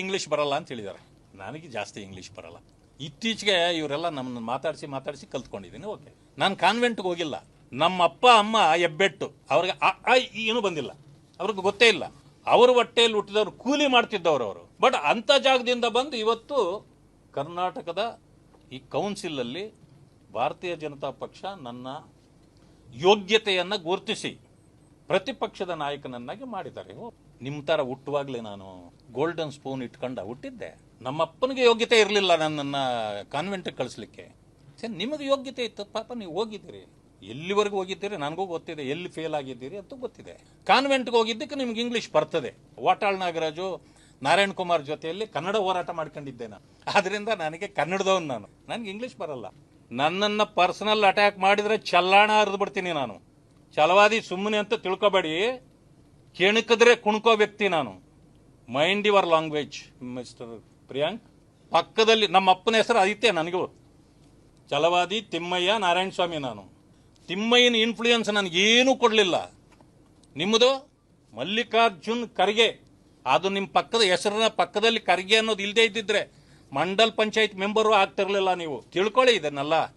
English ಬರಲ್ಲ ಅಂತ ಹೇಳಿದ್ದಾರೆ. ನನಗೆ ಜಾಸ್ತಿ ಇಂಗ್ಲೀಷ್ ಬರಲ್ಲ. ಇತ್ತೀಚೆಗೆ ಇವರೆಲ್ಲ ನಮ್ಮನ್ನು ಮಾತಾಡಿಸಿ ಮಾತಾಡಿಸಿ ಕಲ್ತ್ಕೊಂಡಿದ್ದೀನಿ. ಓಕೆ ನಾನು ಕಾನ್ವೆಂಟ್ಗೆ ಹೋಗಿಲ್ಲ. ನಮ್ಮ ಅಪ್ಪ ಅಮ್ಮ ಎಬ್ಬೆಟ್ಟು ಅವ್ರಿಗೆ ಇ ಬಂದಿಲ್ಲ. ಅವ್ರಿಗೆ ಗೊತ್ತೇ ಇಲ್ಲ. ಅವರು ಹೊಟ್ಟೆಯಲ್ಲಿ ಹುಟ್ಟಿದವರು, ಕೂಲಿ ಮಾಡ್ತಿದ್ದವ್ರು ಅವರು. ಬಟ್ ಅಂಥ ಜಾಗದಿಂದ ಬಂದು ಇವತ್ತು ಕರ್ನಾಟಕದ ಈ ಕೌನ್ಸಿಲಲ್ಲಿ ಭಾರತೀಯ ಜನತಾ ಪಕ್ಷ ನನ್ನ ಯೋಗ್ಯತೆಯನ್ನು ಗುರುತಿಸಿ, ಪ್ರತಿಪಕ್ಷದ ನಾಯಕನನ್ನಾಗಿ ಮಾಡಿದ್ದಾರೆ. ನಿಮ್ಮ ಥರ ಹುಟ್ಟುವಾಗಲೇ ನಾನು ಗೋಲ್ಡನ್ ಸ್ಪೂನ್ ಇಟ್ಕೊಂಡ ಹುಟ್ಟಿದ್ದೆ. ನಮ್ಮಪ್ಪನಿಗೆ ಯೋಗ್ಯತೆ ಇರಲಿಲ್ಲ ನನ್ನನ್ನು ಕಾನ್ವೆಂಟ್ಗೆ ಕಳಿಸ್ಲಿಕ್ಕೆ. ಸರಿ ನಿಮಗೆ ಯೋಗ್ಯತೆ ಇತ್ತು. ಪಾಪ, ನೀವು ಹೋಗಿದ್ದೀರಿ. ಎಲ್ಲಿವರೆಗೂ ಹೋಗಿದ್ದೀರಿ? ನನಗೂ ಗೊತ್ತಿದೆ. ಎಲ್ಲಿ ಫೇಲ್ ಆಗಿದ್ದೀರಿ ಅಂತ ಗೊತ್ತಿದೆ. ಕಾನ್ವೆಂಟ್ಗೆ ಹೋಗಿದ್ದಕ್ಕೆ ನಿಮ್ಗೆ ಇಂಗ್ಲೀಷ್ ಬರ್ತದೆ. ವಾಟಾಳ್ ನಾಗರಾಜು, ನಾರಾಯಣ್ ಕುಮಾರ್ ಜೊತೆಯಲ್ಲಿ ಕನ್ನಡ ಹೋರಾಟ ಮಾಡ್ಕೊಂಡಿದ್ದೆ ನಾನು. ಆದ್ರಿಂದ ನನಗೆ ಕನ್ನಡದವನು ನಾನು. ನನಗೆ ಇಂಗ್ಲೀಷ್ ಬರಲ್ಲ. ನನ್ನನ್ನು ಪರ್ಸನಲ್ ಅಟ್ಯಾಕ್ ಮಾಡಿದರೆ ಚಲ್ಲಾಣ ಹರಿದು ಬಿಡ್ತೀನಿ ನಾನು. ಛಲವಾದಿ ಸುಮ್ಮನೆ ಅಂತ ತಿಳ್ಕೊಬೇಡಿ. ಕೆಣಕಿದ್ರೆ ಕುಣ್ಕೋ ವ್ಯಕ್ತಿ ನಾನು. Mind your language mister Priyank ಪಕ್ಕದಲ್ಲಿ ನಮ್ಮ ಅಪ್ಪನ ಹೆಸರು ಆದಿತ್ಯ, ನನಗೂ ಛಲವಾದಿ ತಿಮ್ಮಯ್ಯ ನಾರಾಯಣ ಸ್ವಾಮಿ ನಾನು. ತಿಮ್ಮಯ್ಯನ ಇನ್ಫ್ಲೂಯೆನ್ಸ್ ನನಗೇನೂ ಕೊಡಲಿಲ್ಲ. ನಿಮ್ಮದು? ಮಲ್ಲಿಕಾರ್ಜುನ್ ಖರ್ಗೆ. ಅದು ನಿಮ್ಮ ಪಕ್ಕದ ಹೆಸರಿನ ಪಕ್ಕದಲ್ಲಿ ಖರ್ಗೆ ಅನ್ನೋದು ಇಲ್ಲದೇ ಇದ್ದಿದ್ರೆ ಮಂಡಲ್ ಪಂಚಾಯತ್ ಮೆಂಬರು ಆಗ್ತಿರಲಿಲ್ಲ ನೀವು. ತಿಳ್ಕೊಳ್ಳಿ ಇದನ್ನೆಲ್ಲ.